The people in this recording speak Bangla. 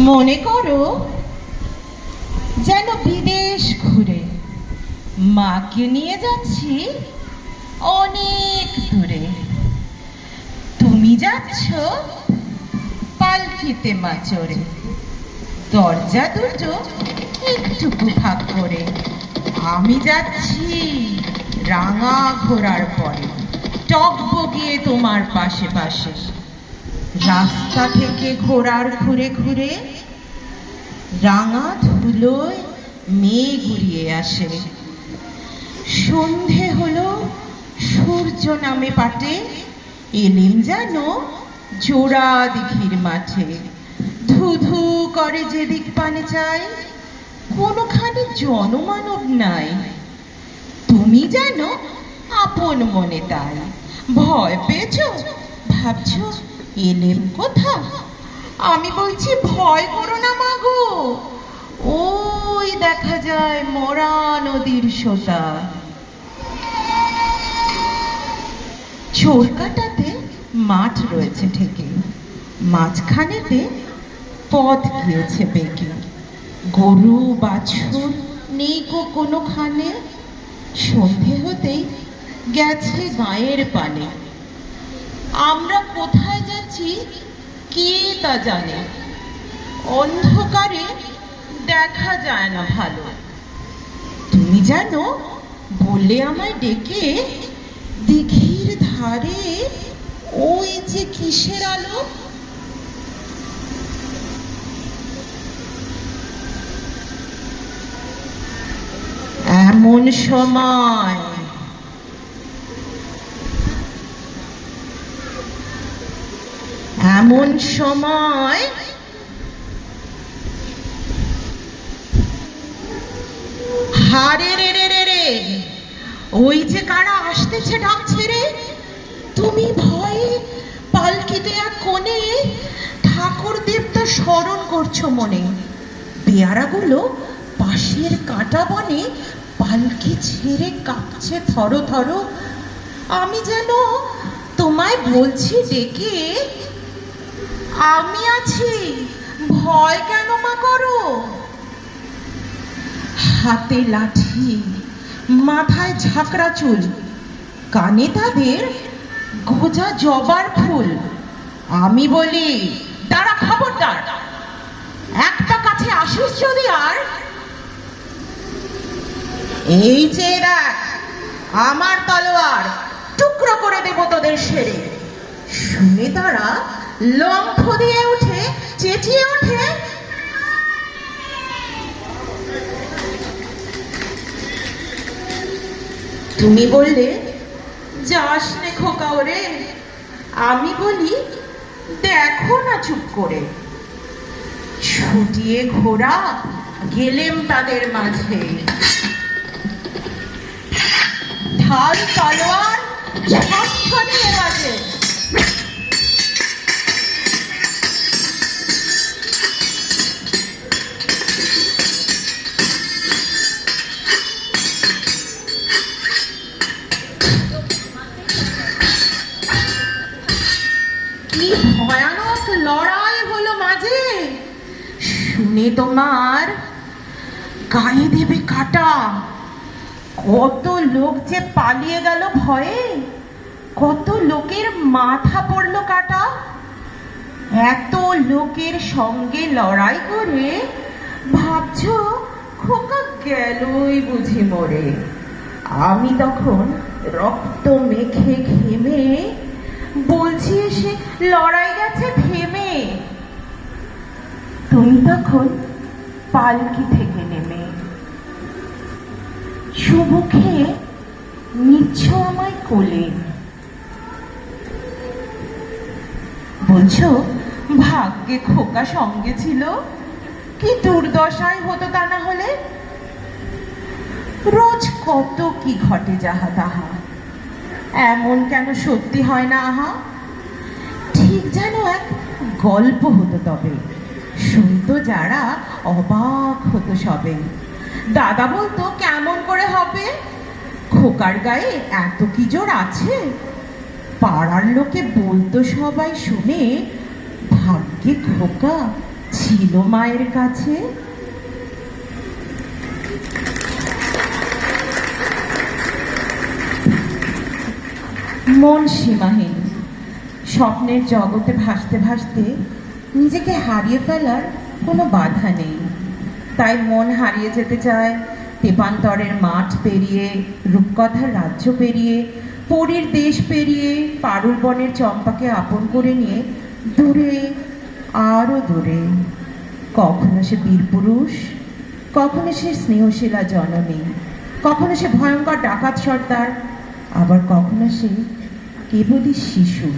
মনে করো যেন বিদেশ ঘুরে মাকে নিয়ে যাচ্ছি অনেক দূরে। তুমি যাচ্ছ পালকিতে মা চড়ে। দরজা দুটো একটুকু ভাগ করে। আমি যাচ্ছি রাঙা ঘোড়ার পরে। টক বগিয়ে তোমার পাশে পাশে। রাস্তা থেকে ঘোড়ার ঘুরে ঘুরে রাঙা ধুলোয় মেয়ে ঘুরিয়ে আসে। সন্ধে হলো, সূর্য নামে পাটে এলেন যেন জোড়া দিঘির মাঠে। ধু ধু করে যেদিক পানে চাই কোনোখানে জনমানব নাই। তুমি যেন আপন মনে তাই। ভয় পেয়েছ? ভাবছ? এলেম কোথা? আমি বলছি, ভয় করো না মাগো ওই দেখা যায় মরা নদীর সোতা। চোরকাটাতে মাঠ রয়েছে ঠেকে মাঝখানেতে পথ গিয়েছে বেঁকে। গরু, বাছুর নেই গো কোনোখানে। সন্ধে হতেই গেছে গায়ের পানে। আমরা কোথায় যাচ্ছি কে তা জানে? অন্ধকারে দেখা যায় না ভালো। তুমি জানো, বলে আমায় ডেকে দিঘির ধারে ওই যে কিসের আলো? এমন সময় এমন সময় হারে রে রে রে রে। ওই যে কারা আসতেছে ডাকছে রে? তুমি ভয়ে পালকিতে এক কোণে ঠাকুর দেবতা স্মরণ করছ মনে। পেয়ারাগুলো পাশের কাঁটা বনে পালকি ছেড়ে কাঁপছে থর থর। আমি যেন তোমায় বলছি ডেকে আমি আছি। ভয় কেন মা করো? হাতে লাঠি, মাথায় ঝাঁকড়া চুল, কানে তাদের গোজা জবার ফুল। আমি বলি, দাঁড়া খবরদার, একটা কাছে আসিস যদি আর। এই যে দেখ, আমার তলোয়ার টুকরো করে দেব তোদের সেরে। শুনে তারা লম্ফ দিয়ে উঠে চেঁচিয়ে ওঠে তুমি বললে, যাস নে খোকা ওরে আমি বলি, দেখো না চুপ করে। ছুটিয়ে ঘোড়া, গেলেম তাদের মাঝে। ঢাল তলোয়ার ছটফটিয়ে বাজে শুনে তোমার গায়ে দেবে কাটা। কত লোক যে পালিয়ে গেল ভয়ে। কত লোকের মাথা পড়ল কাটা। এত লোকের সঙ্গে লড়াই করে ভাবছ খোকা গেলই বুঝি মরে। আমি তখন রক্ত মেখে ঘেমে বলছি, এসে লড়াই গেছে তুমি তখন পালকি থেকে নেমে। সুমুখে নিচ্ছ আমায় কোলে। বলছো, ভাগ্যে খোকা সঙ্গে ছিল? কি দুর্দশায় হতো তা না হলে? রোজ কত কি ঘটে যাহা তাহা। এমন কেন সত্যি হয় না আহা? ঠিক যেন এক গল্প হতো তবে। শুনতো যারা অবাক হতো সবে। দাদা বলতো, কেমন করে হবে? খোকার গায়ে এত কি জোর আছে? পাড়ার লোকে বলতো সবাই শুনে, ভাগ্যে খোকা ছিল মায়ের কাছে। মন সীমাহীন। স্বপ্নের জগতে ভাসতে ভাসতে নিজেকে হারিয়ে ফেলার কোনো বাধা নেই। তাই মন হারিয়ে যেতে চায় তেপান্তরের মাঠ পেরিয়ে, রূপকথার রাজ্য পেরিয়ে, পরীর দেশ পেরিয়ে, পারুল বনের চম্পাকে আপন করে নিয়ে দূরে আরও দূরে। কখনো সে বীরপুরুষ কখনো সে স্নেহশীলা জননী, কখনো সে ভয়ঙ্কর ডাকাত সর্দার, আবার কখনো সে কেবলই শিশু।